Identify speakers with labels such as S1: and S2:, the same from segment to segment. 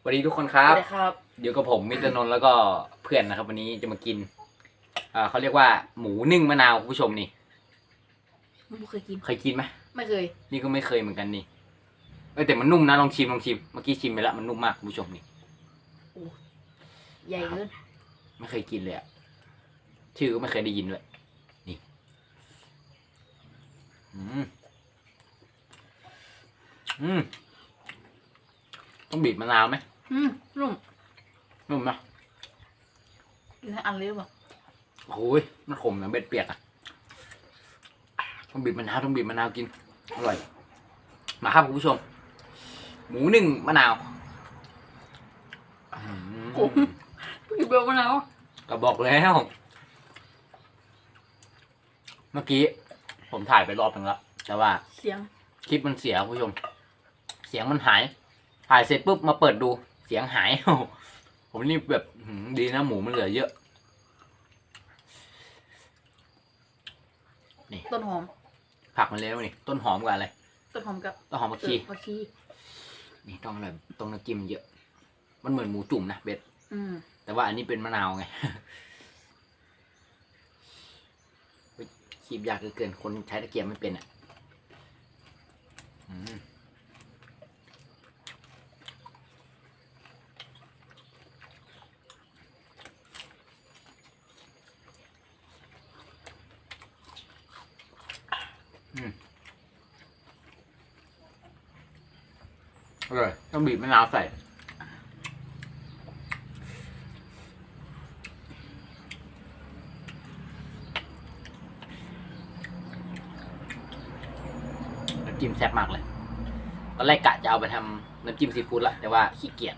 S1: สวัสดีทุกคนครับ
S2: สวัสดีครับ
S1: อยู่กับผมมิตรนนท์แล้วก็เพื่อนนะครับ วันนี้จะมากินอ่าเขาเรียกว่าหมูนึ่งมะนาวคุณผู้ชมนี่
S2: ไม่เคยกิน
S1: เคยกินไหม
S2: ไม่เคย
S1: นี่ก็ไม่เคยเหมือนกันนี่เอ้ยแต่มันนุ่มนะลองชิมลองชิมเมื่อกี้ชิมไปแล้วมันนุ่มมากคุณผู้ชมนี่
S2: ใหญ่เกิน
S1: ไม่เคยกินเลยอะชื่อก็ไม่เคยได้ยินด้วย นี่อืมอืม ต้องบีบมะนาวไหม
S2: อืมนุ่ม
S1: นุ่มนะ
S2: กินทั้งอันเลยหรือเปล่า
S1: โอ้ยมันขมนะเบ็ดเปียกอะต้องบีบมะนาวต้องบีบมะนาวกินอร่อยมาครับคุณผู้ชม หมูหนึ่งมะนาวอืม
S2: กินเบลมะนาว
S1: ก็บอกแล้วเมื่อกี้ ผมถ่ายไปรอบหนึ่งแล้วแต่ว่า
S2: เสียง
S1: คลิปมันเสียคุณผู้ชม เสียงมันหาย ถ่ายเสร็จปุ๊บมาเปิดดูเสียงหาย ผมนี่แบบหืมดีนะหมูมันเหลือเยอะ
S2: ต้นหอม
S1: ผักมันแล้วนี่ ต้นหอมกับอะไร
S2: ต้นหอมกับ
S1: ต้นหอมผักชี
S2: เออผักชี
S1: นี่ต้องอะไรต้องน้ำจิ้มเยอะ มันเหมือนหมูจุ่มนะเบ็ด
S2: อืม
S1: แต่ว่าอันนี้เป็นมะนาวไงเฮ้ยคีบยากเหลือเกินคนใช้ตะเกียบไม่เป็นอะ อืม อืมอร่อยต้องบีบมะนาวใส่ น้ำจิ้มแซ่บมากเลยตอนแรกกะจะเอาไปทำน้ำจิ้มซีฟู้ดละแต่ว่าขี้เกียจ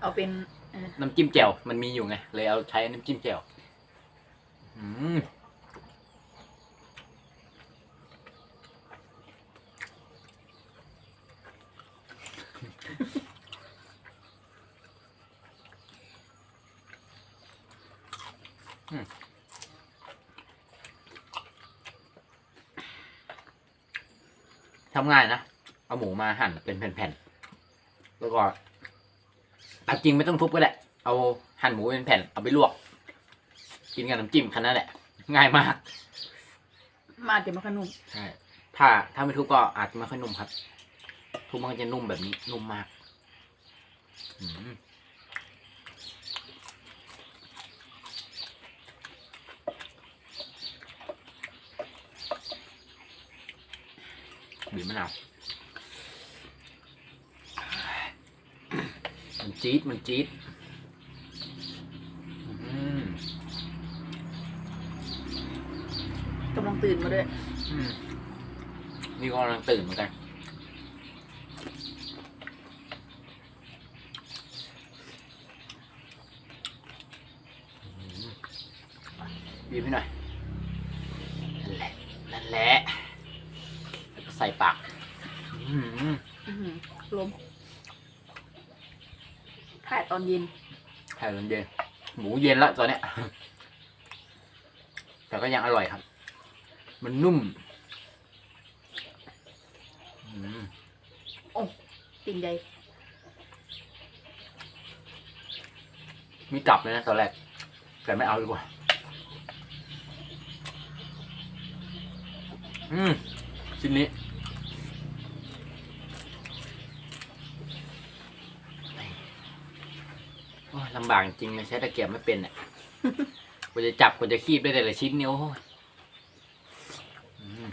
S2: เอาเป็นเออ
S1: น้ำจิ้มแจ่วมันมีอยู่ไง เลยเอาใช้น้ำจิ้มแจ่วอืม ทำง่ายนะ เอาหมูมาหั่นเป็นแผ่นๆ แล้วก็เอาจริงไม่ต้องทุบก็ได้ เอาหั่นหมูเป็นแผ่น เอาไปลวก กินกับน้ำจิ้มแค่นั้นแหละ ง่ายมาก
S2: มาเดี๋ยวมาขนุ่ม
S1: ใช่ ถ้าถ้าไม่ทุบก็อาจจะไม่ค่อยนุ่มครับ ทุบมันก็จะนุ่มแบบนี้ นุ่มมาก อืม บีบมะนาวมันจี๊ดมันจี๊ดอืม
S2: กำลังตื่นมาด้วย
S1: อืมนี่ก็กำลังตื่นเหมือนกันบีบให้หน่อยนั่นแหละนั่นแหละแล้วก็ใส่ปากอืม
S2: อื้อหือลมถ่ายตอนเย็น
S1: ไข่มันเย็นหมูเย็นแล้วตอนเนี้ย แต่ก็ยังอร่อยครับ มันนุ่มอืม
S2: โอ้ติ่งใหญ่
S1: มีกลับเลยนะตอนแรก แต่ไม่เอาดีกว่า อืมชิ้นนี้ โอ้ยลำบากจริงเลยใช้ตะเกียบไม่เป็นเนี่ยกว่าจะจับกว่าจะคีบได้แต่ละชิ้นเนี่ยโอ้ยอืม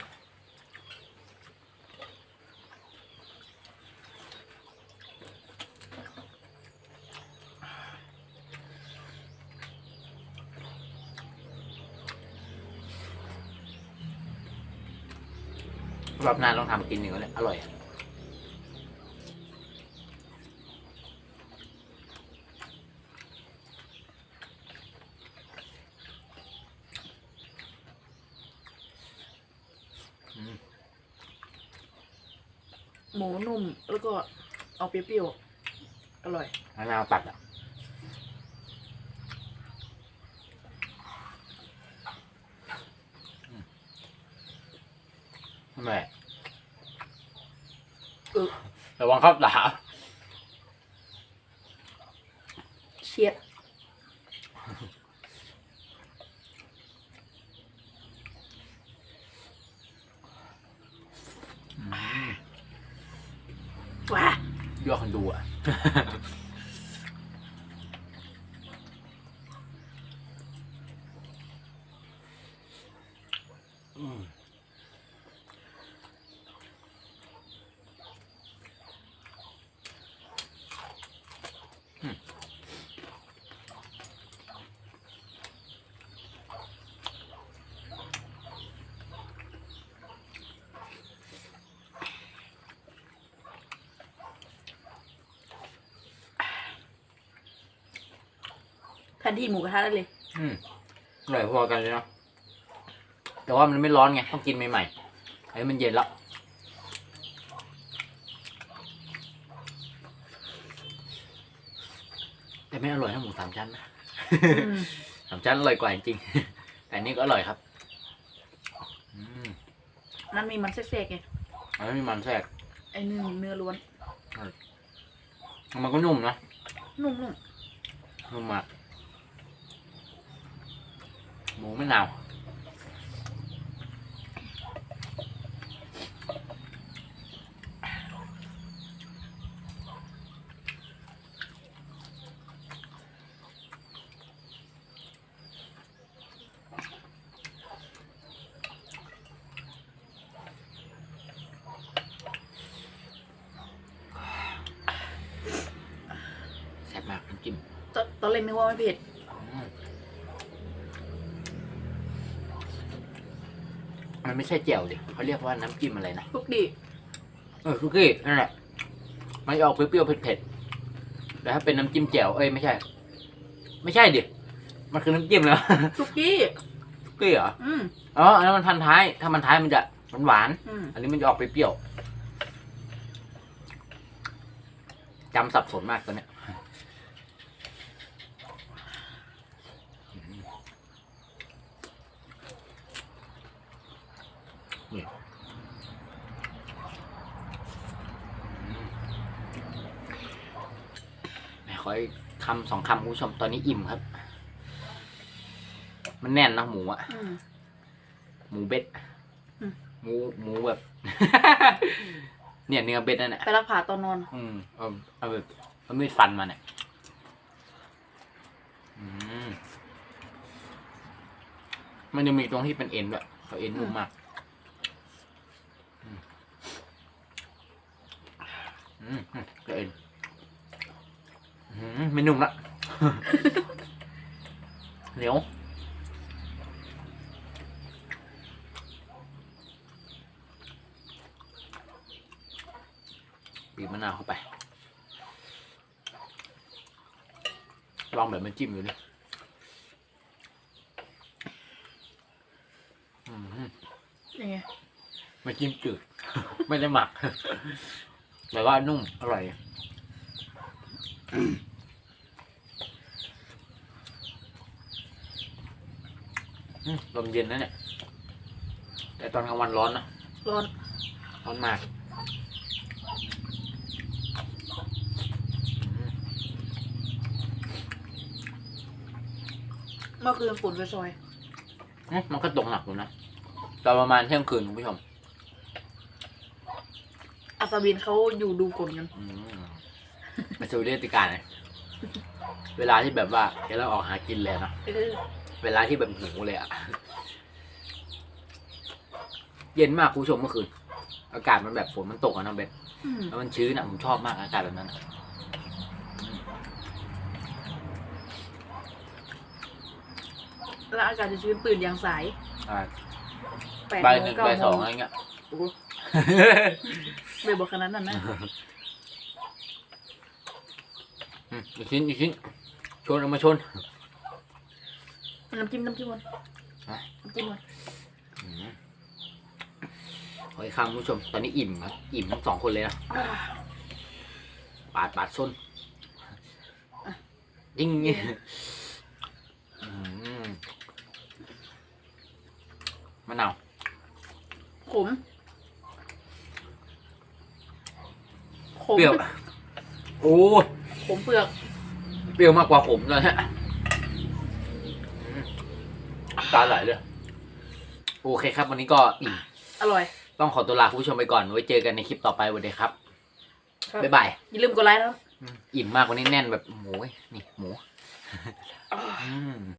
S1: รอบหน้าต้องทำกินหนึ่งเลยอร่อยอะ
S2: หมูนุ่ม แล้วก็เอาเปรี้ยวๆอร่อย
S1: มะนาวตัดอะอืมทำไม
S2: เออ
S1: ระวังเข้าตา
S2: เชียด
S1: อืม
S2: ว้า
S1: ยั่วคน
S2: นที่หมูกระทะได้เลย
S1: อืมอร่อยพอกันเลยเนาะแต่ว่ามันไม่ร้อนไงต้องกินใหม่ๆไอ้มันเย็นแล้วแต่ไม่อร่อยเท่าหมูสามชั้นนะ
S2: อืม
S1: สามชั้นอร่อยกว่าจริงๆแต่อันนี้ก็อร่อยครับ อืม
S2: นั่นมีมันแทรกๆไง
S1: อันนี้มีมันแทรก
S2: ไอ้เนื้อเนื้อล้วน
S1: มันก็นุ่มนะ
S2: นุ่ม
S1: นุ่มมาก หมูไม่หนาวแซ่บมากน้ำจิ้ม
S2: ๆตอนตอนเล่นนึกว่าไม่เผ็ด
S1: มมันไม่ใช่แจ่วดิเขาเรียกว่าน้ำจิ้มอะไรนะ
S2: ทุกดี
S1: เออคุกกี้นั่นแหละมันจะออกเปรี้ยวๆเผ็ดๆแต่ถ้าเป็นน้ำจิ้มแจ่วเอ้ยไม่ใช่ ไม่ใช่ดิมันคือน้ำจิ้มแล้ว
S2: ทุกกี้
S1: คุกกี้เหรอ
S2: อืม
S1: อ๋ออันนั้นมันพันท้าย ถ้ามันท้ายมันจะหวาน
S2: อืม
S1: ๆอันนี้มันจะออกเปรี้ยวๆจำสับสนมากตัวเนี้ยนี่แม่ ขออีกคำสองคำคุณผู้ชมตอนนี้อิ่มครับ มันแน่นนะหมูอะ
S2: อืม
S1: หมูเบ็ด
S2: อืม
S1: หมูหมูแบบ เนี่ยเนื้อเบ็ดนั่นแหละ
S2: ไปรักผ่าตอนนอน
S1: อืมเอาเอาแบบเอามีดฟันมาเนี่ยอืมมันจะมีตรงที่เป็นเอ็นด้วยเขาเอ็นนุ่มมากอืมอืมอืมก็เอ็น อืมไม่นุ่มละ เหนียว บีบมะนาวเข้าไป ลองแบบมันจิ้มอยู่ดิอืม
S2: ยังไง
S1: มันจิ้มจืด ไม่ได้หมัก แต่ว่านุ่ม อร่อยอืม ลมเย็นนะเนี่ย แต่ตอนกลางวันร้อนนะ
S2: ร้อน
S1: ร้อนมากอืม
S2: เมื่อคืนฝนไปซอย
S1: อืมมันก็ตกหนักอยู่นะตอนประมาณเที่ยงคืนคุณผู้ชม
S2: อัศวินเขาอยู่ดูฝนกัน
S1: อืม มาสู่เรื่องติการเลยเวลาที่แบบว่าเดี๋ยวเราออกหากินเลยเนอะ
S2: เออ
S1: เวลาที่แบบหิวเลยอะเย็นมากคุณผู้ชมเมื่อคืน อากาศมันแบบฝนมันตกอะนะเบ็ด
S2: อืม
S1: แล้วมันชื้นอะผมชอบมากอากาศแบบนั้นอะอืม
S2: แล้วอากาศจะชื้นตื่นอย่างสาย
S1: อ่า
S2: แปด
S1: ใบ
S2: โม
S1: ห
S2: ง
S1: นึ่ง
S2: เก้า
S1: ใบ
S2: โม
S1: สอง
S2: ง
S1: อะไรเงี้ย
S2: โอ้โหเบบอกขนาดนั้นนะ
S1: อืมอีกชิ้นอีกชิ้นชนเอามาชน
S2: น้ำจิ้มน้ำจิ้มมัน
S1: ฮะ
S2: น้ำจิ้มมัน
S1: อืมขออีกคำคุณผู้ชม ตอนนี้อิ่มครับอิ่มทั้งสองคนเลยนะ
S2: อ่า
S1: ปาดปาดส้นยิ่งยิ่งอืมมะนาว
S2: ขมขม
S1: เปรี้ยวโอ้
S2: ขมเปลือก
S1: เปรี้ยวมากกว่าขมเลยฮะอืมตาไหลเลย โอเคครับ วันนี้ก็อิ่ม
S2: อร่อย
S1: ต้องขอตัวลาคุณผู้ชมไปก่อน ไว้เจอกันในคลิปต่อไปวันเดียวครับ
S2: ครับ
S1: บ๊ายบาย
S2: อย่าลืมกดไลค์นะครับ
S1: อืมอิ่มมากวันนี้แน่นแบบโอ้โหนี่หมู
S2: อ่า
S1: อืม